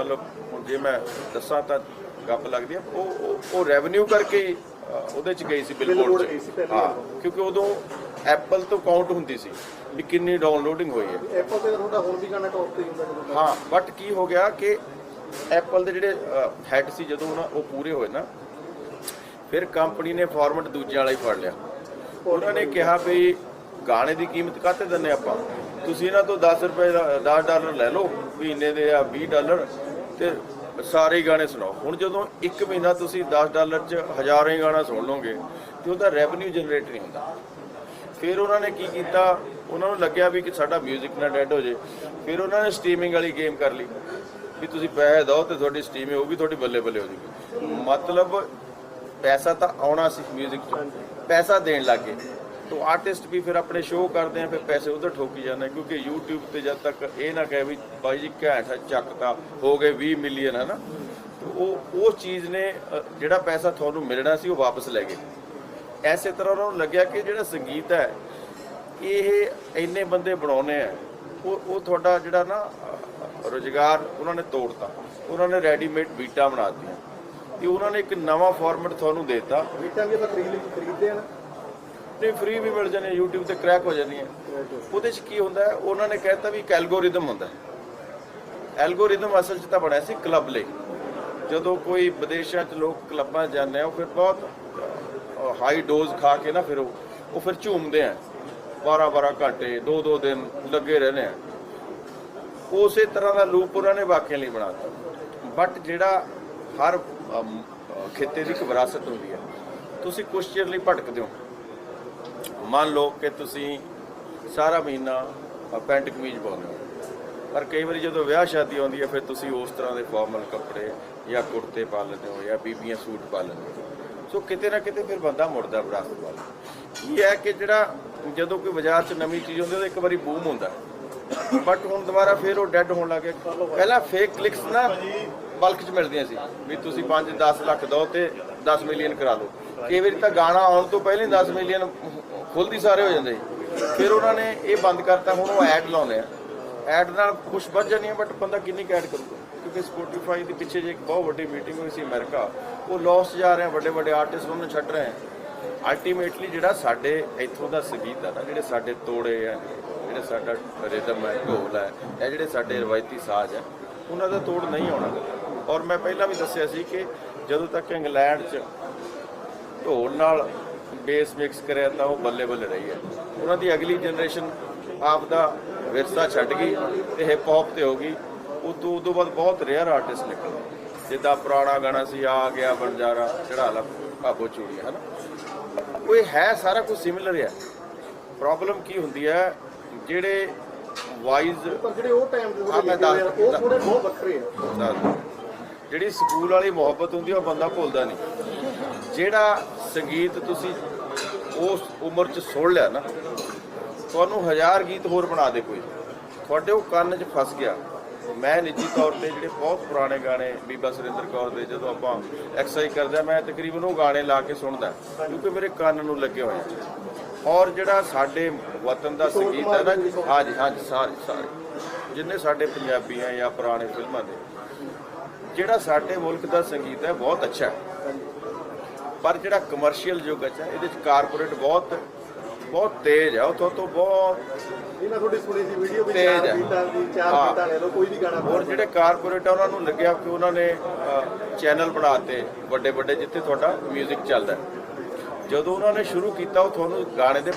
ਮਤਲਬ ਹੁਣ ਜੇ ਮੈਂ ਦੱਸਾਂ ਤਾਂ ਗੱਪ ਲੱਗਦੀ ਆ ਉਹ ਉਹ- ਰੈਵਨਿਊ ਕਰਕੇ ਉਹਦੇ ਚ ਗਈ ਸੀ ਬਿਲਬੋਰਡ ਪਹਿਲੀ ਹਾਂ। ਕਿਉਂਕਿ ਉਦੋਂ ਐਪਲ ਤੋਂ ਕਾਊਂਟ ਹੁੰਦੀ ਸੀ ਵੀ ਕਿੰਨੀ ਡਾਊਨਲੋਡਿੰਗ ਹੋਈ ਹੈ। ਐਪਲ ਤੇ ਤੁਹਾਡਾ ਹੁਣ ਵੀ ਗਾਣਾ ਟੌਪ ਤੇ ਹੁੰਦਾ ਹਾਂ ਬਟ ਕੀ ਹੋ ਗਿਆ ਕਿ ਐਪਲ ਦੇ ਜਿਹੜੇ ਹੈਡ ਸੀ ਜਦੋਂ ਉਹਨਾਂ ਉਹ ਪੂਰੇ ਹੋਏ ਨਾ ਫਿਰ ਕੰਪਨੀ ਨੇ ਫਾਰਮੈਟ ਦੂਜੇ ਵਾਲਾ ਹੀ ਫੜ ਲਿਆ। ਉਹਨਾਂ ਨੇ ਕਿਹਾ ਵੀ ਗਾਣੇ ਦੀ ਕੀਮਤ ਕਾਤੇ ਦਿੰਨੇ ਆਪਾਂ ਤੁਸੀਂ ਇਹਨਾਂ ਤੋਂ 10 ਰੁਪਏ ਦਾ 10 ਡਾਲਰ ਲੈ ਲਓ ਮਹੀਨੇ ਦੇ ਆ 20 ਡਾਲਰ ਤੇ ਸਾਰੇ ਹੀ ਗਾਣੇ ਸੁਣਾਓ ਹੁਣ ਜਦੋਂ 1 ਮਹੀਨਾ ਤੁਸੀਂ 10 ਡਾਲਰ 'ਚ ਹਜ਼ਾਰਾਂ ਹੀ ਗਾਣਾ ਸੁਣ ਲਓਗੇ ਤੇ ਉਹਦਾ ਰੈਵਨਿਊ ਜਨਰੇਟ ਨਹੀਂ ਹੁੰਦਾ ਫਿਰ ਉਹਨਾਂ ਨੇ ਕੀ ਕੀਤਾ ਉਹਨਾਂ ਨੂੰ ਲੱਗਿਆ ਵੀ ਕਿ ਸਾਡਾ 뮤직 ਨਾ ਡੈਡ ਹੋ ਜੇ ਫਿਰ ਉਹਨਾਂ ਨੇ ਸਟ੍ਰੀਮਿੰਗ ਵਾਲੀ ਗੇਮ ਕਰ ਲਈ ਵੀ ਤੁਸੀਂ ਪੈਸੇ ਦਿਓ ਤੇ ਤੁਹਾਡੀ ਸਟ੍ਰੀਮਿੰਗ ਹੋਊਗੀ ਤੁਹਾਡੀ ਬੱਲੇ ਬੱਲੇ ਹੋ ਜੂਗੀ ਮਤਲਬ ਪੈਸਾ ਤਾਂ ਆਉਣਾ ਸੀ 뮤직 ਤੋਂ ਪੈਸਾ ਦੇਣ ਲੱਗੇ ਤੋਂ ਆਰਟਿਸਟ ਵੀ ਫਿਰ ਆਪਣੇ ਸ਼ੋਅ ਕਰਦੇ ਆ ਫਿਰ ਪੈਸੇ ਉਧਰ ਠੋਕੀ ਜਾਂਦੇ ਆ, ਕਿਉਂਕਿ YouTube ਤੇ ਜਦ ਤੱਕ ਇਹ ਨਾ ਕਹੇ ਵੀ ਬਾਈ ਜੀ ਘੈਂਟ ਹੈ, ਚੱਕਤਾ ਹੋ ਗਏ 20 ਮਿਲੀਅਨ ਹੈ ਨਾ ਤੇ ਉਹ ਉਹ ਚੀਜ਼ ਨੇ ਜਿਹੜਾ ਪੈਸਾ ਤੁਹਾਨੂੰ ਮਿਲਣਾ ਸੀ ਉਹ ਵਾਪਸ ਲੈ ਗਏ। ਐਸੇ ਤਰ੍ਹਾਂ ਉਹਨਾਂ ਨੂੰ ਲੱਗਿਆ ਕਿ ਜਿਹੜਾ ਸੰਗੀਤ ਹੈ ਇਹ ਇੰਨੇ ਬੰਦੇ ਬਣਾਉਨੇ ਆ ਉਹ ਉਹ ਤੁਹਾਡਾ ਜਿਹੜਾ ਨਾ ਰੋਜ਼ਗਾਰ ਉਹਨਾਂ ਨੇ ਤੋੜਤਾ। ਉਹਨਾਂ ਨੇ ਰੈਡੀਮੇਡ ਬੀਟਾਂ ਬਣਾ ਦਿੱਤੀਆਂ। ਤੇ ਉਹਨਾਂ ਨੇ ਇੱਕ ਨਵਾਂ ਫਾਰਮੈਟ ਤੁਹਾਨੂੰ ਦੇਤਾ। ਬੀਟਾਂ ਵੀ ਆਪਾਂ ਖਰੀਦ ਖਰੀਦਦੇ ਆ ਨਾ। ਨਹੀਂ ਫ੍ਰੀ ਵੀ ਮਿਲ ਜਾਂਦੇ YouTube ਤੇ ਕ੍ਰੈਕ ਹੋ ਜਾਂਦੀਆਂ। ਉਹਦੇ 'ਚ ਕੀ ਹੁੰਦਾ ਹੈ? ਉਹਨਾਂ ਨੇ ਕਹਿਤਾ ਵੀ ਇੱਕ ਐਲਗੋਰਿਦਮ ਹੁੰਦਾ ਹੈ। ਐਲਗੋਰਿਦਮ ਅਸਲ 'ਚ ਤਾਂ ਬਣਿਆ ਸੀ ਕਲੱਬ ਲਈ। ਜਦੋਂ ਕੋਈ ਵਿਦੇਸ਼ਾਂ 'ਚ ਲੋਕ ਕਲੱਬਾਂ 'ਚ ਜਾਂਦੇ ਆ ਉਹ ਫਿਰ ਬਹੁਤ ਹਾਈ ਡੋਜ਼ ਖਾ ਕੇ ਨਾ ਫਿਰ ਉਹ ਉਹ ਫਿਰ ਝੂਮਦੇ ਆ। 12 12 ਘੰਟੇ 2 2 ਦਿਨ ਲੱਗੇ ਰਹਿੰਦੇ ਆ। ਉਸੇ ਤਰ੍ਹਾਂ ਦਾ ਲੂਪ ਉਹਨਾਂ ਨੇ ਵਾਕਿਆ ਲਈ ਬਣਾਤਾ ਬਟ ਜਿਹੜਾ ਹਰ ਅਮ, ਖਿੱਤੇ ਦੀ ਇੱਕ ਵਿਰਾਸਤ ਹੁੰਦੀ ਹੈ ਤੁਸੀਂ ਕੁਛ ਚਿਰ ਲਈ ਭਟਕਦੇ ਹੋ। ਮੰਨ ਲਓ ਕਿ ਤੁਸੀਂ ਸਾਰਾ ਮਹੀਨਾ ਪੈਂਟ ਕਮੀਜ਼ ਪਾਉਂਦੇ ਹੋ। ਪਰ ਕਈ ਵਾਰੀ ਜਦੋਂ ਵਿਆਹ ਸ਼ਾਦੀ ਆਉਂਦੀ ਹੈ, ਫਿਰ ਤੁਸੀਂ ਉਸ ਤਰ੍ਹਾਂ ਦੇ ਫਾਰਮਲ ਕੱਪੜੇ ਜਾਂ ਕੁੜਤੇ ਪਾ ਲੈਂਦੇ ਹੋ ਜਾਂ ਬੀਬੀਆਂ ਸੂਟ ਪਾ ਲੈਂਦੇ ਹੋ। ਸੋ ਕਿਤੇ ਨਾ ਕਿਤੇ ਫਿਰ ਬੰਦਾ ਮੁੜਦਾ ਵਿਰਾਸਤ ਵੱਲ। ਇਹ ਹੈ ਕਿ ਜਿਹੜਾ ਜਦੋਂ ਕੋਈ ਬਾਜ਼ਾਰ 'ਚ ਨਵੀਂ ਚੀਜ਼ ਹੁੰਦੀ ਤਾਂ ਇੱਕ ਵਾਰੀ ਬੂਮ ਹੁੰਦਾ ਬਟ ਹੁਣ ਦੁਬਾਰਾ ਫਿਰ ਉਹ ਡੈੱਡ ਹੋਣ ਲੱਗ ਗਿਆ। ਪਹਿਲਾਂ ਫੇਕ ਕਲਿੱਕਸ ਨਾ ਬਲਕ 'ਚ ਮਿਲਦੀਆਂ ਸੀ ਵੀ ਤੁਸੀਂ 5-10 ਲੱਖ ਦਿਓ ਤੇ 10 ਮਿਲੀਅਨ ਕਰਾ ਲਓ। ਕਈ ਵਾਰੀ ਤਾਂ ਗਾਣਾ ਆਉਣ ਤੋਂ ਪਹਿਲਾਂ ਹੀ 10 ਮਿਲੀਅਨ ਖੁੱਲਦੀ ਸਾਰੇ ਹੋ ਜਾਂਦੇ ਫਿਰ ਉਹਨਾਂ ਨੇ ਇਹ ਬੰਦ ਕਰਤਾ, ਹੁਣ ਉਹ ਐਡ ਲਾਉਂਦੇ ਆ। ਐਡ ਨਾਲ ਕੁਝ ਵੱਧ ਜਾਂਦੀਆਂ ਬਟ ਬੰਦਾ ਕਿੰਨੀ ਕੁ ਐਡ ਕਰੂਗਾ? ਕਿਉਂਕਿ ਸਪੋਟੀਫਾਈ ਦੇ ਪਿੱਛੇ ਜੇ ਇੱਕ ਬਹੁਤ ਵੱਡੀ ਮੀਟਿੰਗ ਹੋਈ ਸੀ ਅਮਰੀਕਾ, ਉਹ ਲਾਸ ਜਾ ਰਹੇ ਆ, ਵੱਡੇ ਵੱਡੇ ਆਰਟਿਸਟ ਉਹਨਾਂ ਨੂੰ ਛੱਡ ਰਹੇ ਆ। ਅਲਟੀਮੇਟਲੀ ਜਿਹੜਾ ਸਾਡੇ ਇੱਥੋਂ ਦਾ ਸੰਗੀਤ ਆ ਨਾ, ਜਿਹੜੇ ਸਾਡੇ ਤੋੜੇ ਆ, ਜਿਹੜੇ ਸਾਡਾ ਰਿਦਮ ਹੈ ਢੋਲ ਹੈ ਇਹ ਜਿਹੜੇ ਸਾਡੇ ਰਵਾਇਤੀ ਸਾਜ਼ ਹੈ ਉਹਨਾਂ ਦਾ ਤੋੜ ਨਹੀਂ ਆਉਣਾ ਔਰ ਮੈਂ ਪਹਿਲਾਂ ਵੀ ਦੱਸਿਆ ਸੀ ਕਿ ਜਦੋਂ ਤੱਕ ਇੰਗਲੈਂਡ 'ਚ ਢੋਲ ਨਾਲ ਬੇਸ ਮਿਕਸ ਕਰਿਆ ਤਾਂ ਉਹ ਬੱਲੇ ਬੱਲੇ ਰਹੀ ਹੈ। ਉਹਨਾਂ ਦੀ ਅਗਲੀ ਜਨਰੇਸ਼ਨ ਆਪ ਦਾ ਵਿਰਸਾ ਛੱਡ ਗਈ ਤੇ ਹਿਪ ਹੌਪ ਤੇ ਹੋ ਗਈ। ਉਦੋਂ ਉਦੋਂ ਬਾਅਦ ਬਹੁਤ ਰੇਅਰ ਆਰਟਿਸਟ ਨਿਕਲੇ। ਜਿੱਦਾਂ ਪੁਰਾਣਾ ਗਾਣਾ ਸੀ ਆ ਗਿਆ ਬੰਜਾਰਾ ਚੜਾ ਲਾ ਭਾਬੋ ਚੂੜੀਆਂ ਹਨਾ? ਉਹ ਹੈ ਸਾਰਾ ਕੁਝ ਸਿਮਿਲਰ ਹੈ ਪ੍ਰੋਬਲਮ ਕੀ ਹੁੰਦੀ ਹੈ ਜਿਹੜੇ ਵਾਈਜ਼ ਪਰ ਜਿਹੜੇ ਉਹ ਟਾਈਮ ਦੇ ਹਾਂ, ਉਹ ਥੋੜੇ ਬਹੁਤ ਵੱਖਰੇ ਆ। ਜਿਹੜੀ ਸਕੂਲ ਵਾਲੀ ਮੁਹੱਬਤ ਹੁੰਦੀ ਉਹ ਬੰਦਾ ਭੁੱਲਦਾ ਨਹੀਂ। ਜਿਹੜਾ ਸੰਗੀਤ ਤੁਸੀਂ ਉਸ ਉਮਰ 'ਚ ਸੁਣ ਲਿਆ ਨਾ, ਤੁਹਾਨੂੰ ਹਜ਼ਾਰ ਗੀਤ ਹੋਰ ਬਣਾ ਦੇ ਕੋਈ। ਤੁਹਾਡੇ ਉਹ ਕੰਨ 'ਚ ਫਸ ਗਿਆ। ਮੈਂ ਨਿੱਜੀ ਤੌਰ ਤੇ ਜਿਹੜੇ ਬਹੁਤ ਪੁਰਾਣੇ ਗਾਣੇ ਬੀਬਾ ਸੁਰਿੰਦਰ ਕੌਰ ਦੇ ਜਦੋਂ ਆਪਾਂ ਐਕਸਰਸਾਈਜ਼ ਕਰਦੇ ਆ ਮੈਂ ਤਕਰੀਬਨ ਉਹ ਗਾਣੇ ਲਾ ਕੇ ਸੁਣਦਾ, ਕਿਉਂਕਿ ਮੇਰੇ ਕੰਨ ਨੂੰ ਲੱਗੇ ਹੋਏ ਔਰ ਜਿਹੜਾ ਸਾਡੇ ਵਤਨ ਦਾ ਸੰਗੀਤ ਹੈ ਨਾ ਹਾਂਜੀ ਹਾਂਜੀ ਸਾਰੇ ਸਾਰੇ। ਜਿੰਨੇ ਸਾਡੇ ਪੰਜਾਬੀਆਂ ਜਾਂ ਪੁਰਾਣੇ ਫਿਲਮਾਂ ਦੇ, ਜਿਹੜਾ ਸਾਡੇ ਮੁਲਕ ਦਾ ਸੰਗੀਤ ਹੈ, ਬਹੁਤ ਅੱਛਾ ਹੈ। ਪਰ ਜਿਹੜਾ ਕਮਰਸ਼ੀਅਲ ਯੁੱਗ ਹੈ ਇਹਦੇ ਚ ਕਾਰਪੋਰੇਟ ਬਹੁਤ ਬਹੁਤ ਤੇਜ਼ ਹੈ ਉਥੋਂ ਤੋਂ ਬਹੁਤ ਇਹਨਾਂ ਤੁਹਾਡੀ ਸੁਣੀ ਸੀ ਵੀਡੀਓ ਵੀ ਤੇਜ਼ ਚਾਰ। ਬੀਟਾਂ ਦੀ ਚਾਰ। ਬੀਟਾਂ ਲੈ ਲਓ ਕੋਈ ਵੀ ਗਾਣਾ ਹੋਰ ਜਿਹੜੇ ਕਾਰਪੋਰੇਟ ਆ ਉਹਨਾਂ ਨੂੰ ਲੱਗਿਆ ਕਿ ਉਹਨਾਂ ਨੇ ਚੈਨਲ ਬਣਾਤੇ ਵੱਡੇ ਵੱਡੇ ਜਿੱਥੇ ਤੁਹਾਡਾ 뮤직 ਚੱਲਦਾ। ਜਦੋਂ ਉਹਨਾਂ ਨੇ ਸ਼ੁਰੂ ਕੀਤਾ ਉਹ ਤੁਹਾਨੂੰ ਗਾਣੇ ਦੇ